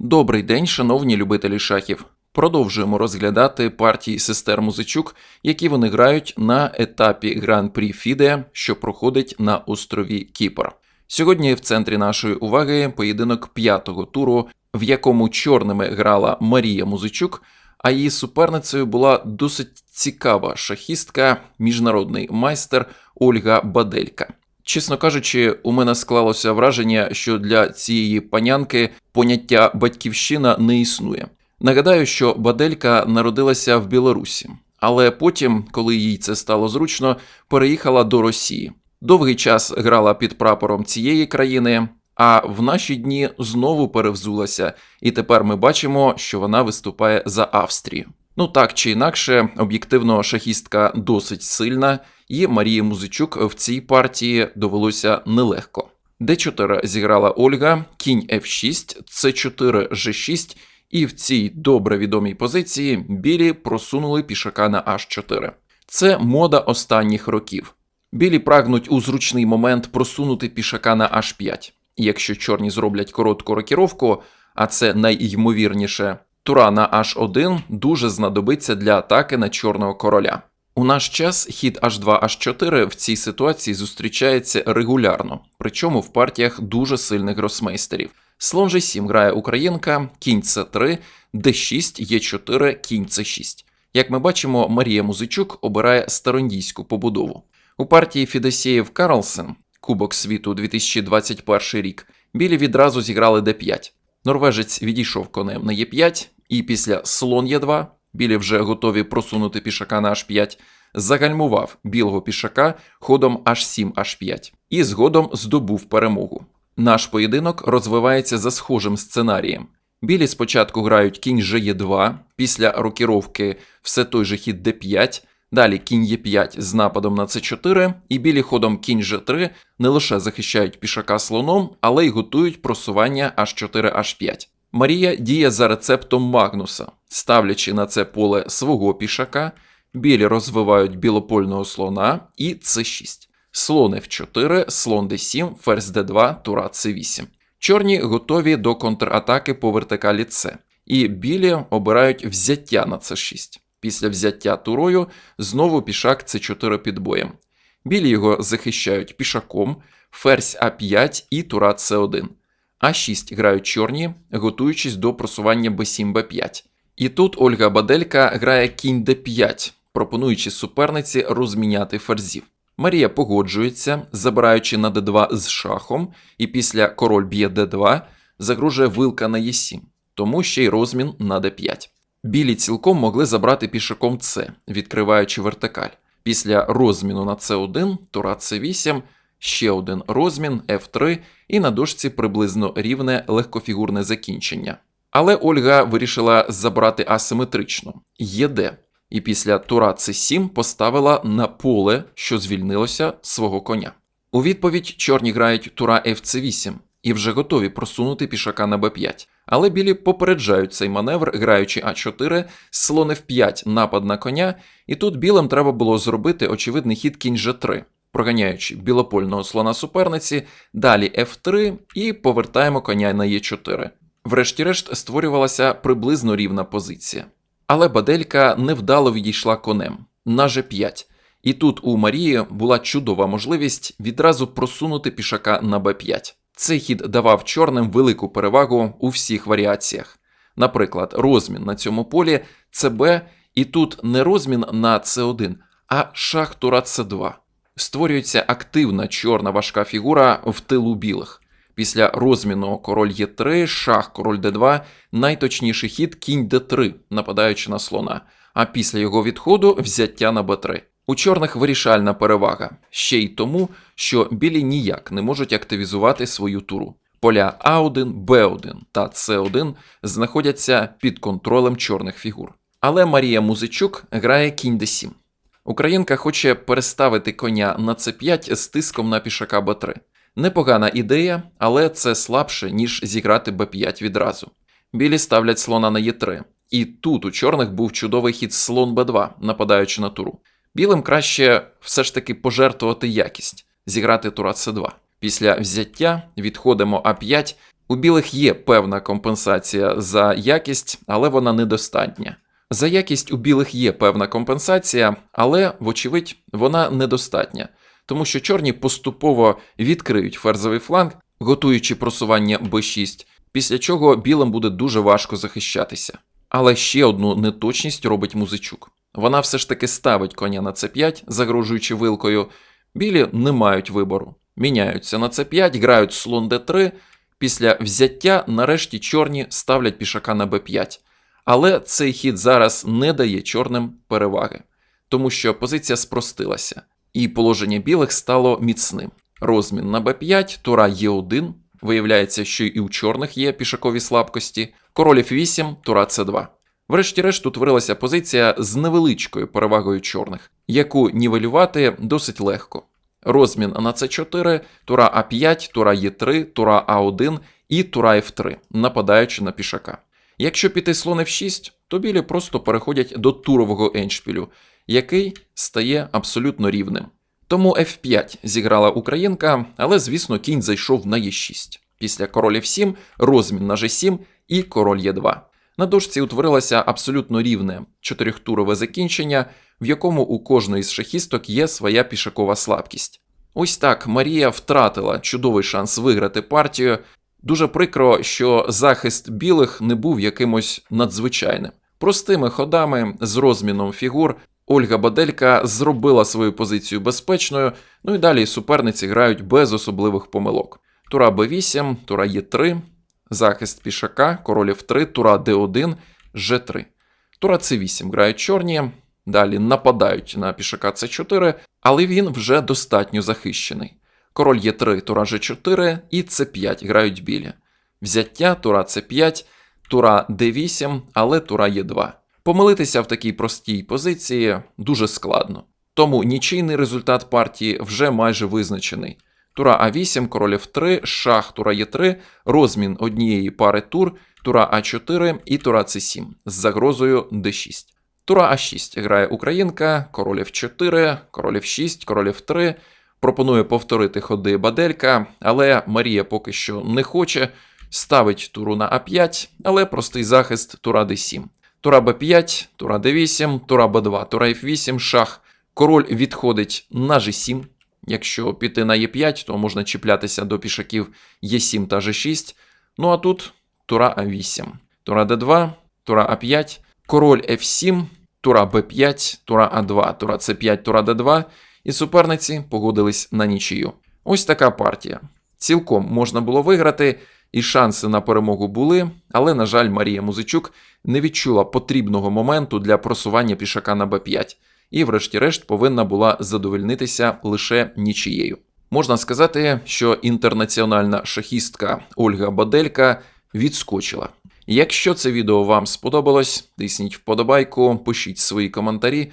Добрий день, шановні любителі шахів. Продовжуємо розглядати партії сестер Музичук, які вони грають на етапі Гран-прі Фіде, що проходить на острові Кіпр. Сьогодні в центрі нашої уваги поєдинок п'ятого туру, в якому чорними грала Марія Музичук, а її суперницею була досить цікава шахістка, міжнародний майстер Ольга Баделька. Чесно кажучи, у мене склалося враження, що для цієї панянки поняття батьківщина не існує. Нагадаю, що Баделька народилася в Білорусі, але потім, коли їй це стало зручно, переїхала до Росії. Довгий час грала під прапором цієї країни, а в наші дні знову перевзулася, і тепер ми бачимо, що вона виступає за Австрію. Ну так чи інакше, об'єктивно шахістка досить сильна, і Марії Музичук в цій партії довелося нелегко. Д4 зіграла Ольга, кінь F6, С4, G6, і в цій добре відомій позиції білі просунули пішака на H4. Це мода останніх років. Білі прагнуть у зручний момент просунути пішака на H5. Якщо чорні зроблять коротку рокіровку, а це найймовірніше, тура на H1 дуже знадобиться для атаки на чорного короля. У наш час хід H2 H4 в цій ситуації зустрічається регулярно, причому в партіях дуже сильних гросмейстерів. Слон G7 грає українка, кінь C3, D6, Е4, кінь C6. Як ми бачимо, Марія Музичук обирає старондійську побудову. У партії Фідосєєв Карлсен, Кубок світу 2021 рік, білі відразу зіграли D5. Норвежець відійшов конем на Е5, і після слон Е2 білі вже готові просунути пішака на H5, загальмував білого пішака ходом H7 H5 і згодом здобув перемогу. Наш поєдинок розвивається за схожим сценарієм. Білі спочатку грають кінь Ж2, після рокіровки все той же хід Д5, далі кінь Е5 з нападом на С4, і білі ходом кінь Ж3 не лише захищають пішака слоном, але й готують просування H4 H5. Марія діє за рецептом Магнуса, ставлячи на це поле свого пішака, білі розвивають білопольного слона і С6. Слон F4, слон D7, ферзь D2, тура C8. Чорні готові до контратаки по вертикалі С, і білі обирають взяття на С6. Після взяття турою знову пішак С4 під боєм. Білі його захищають пішаком, ферзь А5 і тура С1. А6 грають чорні, готуючись до просування Б7 Б5. І тут Ольга Баделька грає кінь Д5, пропонуючи суперниці розміняти ферзів. Марія погоджується, забираючи на d2 з шахом, і після король б'є d2 загрожує вилка на e7, тому ще й розмін на d5. Білі цілком могли забрати пішаком С, відкриваючи вертикаль. Після розміну на c1, тура c8, ще один розмін f3 і на дошці приблизно рівне легкофігурне закінчення. Але Ольга вирішила забрати асиметрично ЄД, і після тура С7 поставила на поле, що звільнилося свого коня. У відповідь чорні грають тура ФЦ8 і вже готові просунути пішака на Б5. Але білі попереджають цей маневр, граючи А4, слон F5, напад на коня, і тут білим треба було зробити очевидний хід кінь G3, проганяючи білопольного слона суперниці, далі F3 і повертаємо коня на Е4. Врешті-решт створювалася приблизно рівна позиція. Але Баделька невдало відійшла конем на G5. І тут у Марії була чудова можливість відразу просунути пішака на Б5. Цей хід давав чорним велику перевагу у всіх варіаціях. Наприклад, розмін на цьому полі ЦБ, і тут не розмін на С1, а шах тура С2. Створюється активна чорна важка фігура в тилу білих. Після розміну король Е3, шах король Д2, найточніший хід кінь Д3, нападаючи на слона, а після його відходу взяття на Б3. У чорних вирішальна перевага, ще й тому, що білі ніяк не можуть активізувати свою туру. Поля А1, Б1 та С1 знаходяться під контролем чорних фігур. Але Марія Музичук грає кінь Д7. Українка хоче переставити коня на С5 з тиском на пішака Б3. Непогана ідея, але це слабше, ніж зіграти Б5 відразу. Білі ставлять слона на Е3. І тут у чорних був чудовий хід слон Б2, нападаючи на туру. Білим краще все ж таки пожертвувати якість, зіграти тура С2. Після взяття відходимо А5, У білих є певна компенсація за якість, але вона недостатня. За якість у білих є певна компенсація, але, вочевидь, вона недостатня, тому що чорні поступово відкриють ферзовий фланг, готуючи просування b6, після чого білим буде дуже важко захищатися. Але ще одну неточність робить музичук. Вона все ж таки ставить коня на c5, загрожуючи вилкою. Білі не мають вибору. Міняються на c5, грають слон d3. Після взяття нарешті чорні ставлять пішака на b5. Але цей хід зараз не дає чорним переваги, тому що позиція спростилася, і положення білих стало міцним. Розмін на b5, тура Е1. Виявляється, що і у чорних є пішакові слабкості. Король F8, тура c2. Врешті-решт утворилася позиція з невеличкою перевагою чорних, яку нівелювати досить легко. Розмін на c4, тура А5, тура Е3, тура А1 і тура F3, нападаючи на пішака. Якщо піти слон F6, то білі просто переходять до турового еншпілю, який стає абсолютно рівним. Тому F5 зіграла українка, але, звісно, кінь зайшов на Е6. Після король F7, розмін на G7 і король Е2. На дошці утворилося абсолютно рівне чотирьохтурове закінчення, в якому у кожної з шахісток є своя пішакова слабкість. Ось так Марія втратила чудовий шанс виграти партію. Дуже прикро, що захист білих не був якимось надзвичайним. Простими ходами з розміном фігур Ольга Баделька зробила свою позицію безпечною, ну і далі суперниці грають без особливих помилок. Тура Б8, тура Е3, захист пішака, король F3, тура Д1, Ж3. Тура С8 грають чорні, далі нападають на пішака С4, але він вже достатньо захищений. Король Е3, тура Ж4 і С5 грають білі. Взяття, тура С5, тура Д8, але тура Е2. Помилитися в такій простій позиції дуже складно. Тому нічийний результат партії вже майже визначений. Тура А8, король F3, шах, тура Е3, розмін однієї пари тур, тура А4 і тура С7 з загрозою Д6. Тура А6 грає українка, король F4, король F6, король F3. Пропонує повторити ходи Баделька, але Марія поки що не хоче. Ставить туру на А5, але простий захист тура Д7. Тура Б5, тура Д8, тура Б2, тура F8, шах. Король відходить на G7. Якщо піти на Е5, то можна чіплятися до пішаків Е7 та G6. Ну а тут тура А8, тура Д2, тура А5, король F7, тура Б5, тура А2, тура С5, тура Д2. І суперниці погодились на нічию. Ось така партія. Цілком можна було виграти, і шанси на перемогу були, але, на жаль, Марія Музичук не відчула потрібного моменту для просування пішака на Б5 і, врешті-решт, повинна була задовольнитися лише нічією. Можна сказати, що інтернаціональна шахістка Ольга Баделька відскочила. Якщо це відео вам сподобалось, тисніть вподобайку, пишіть свої коментарі,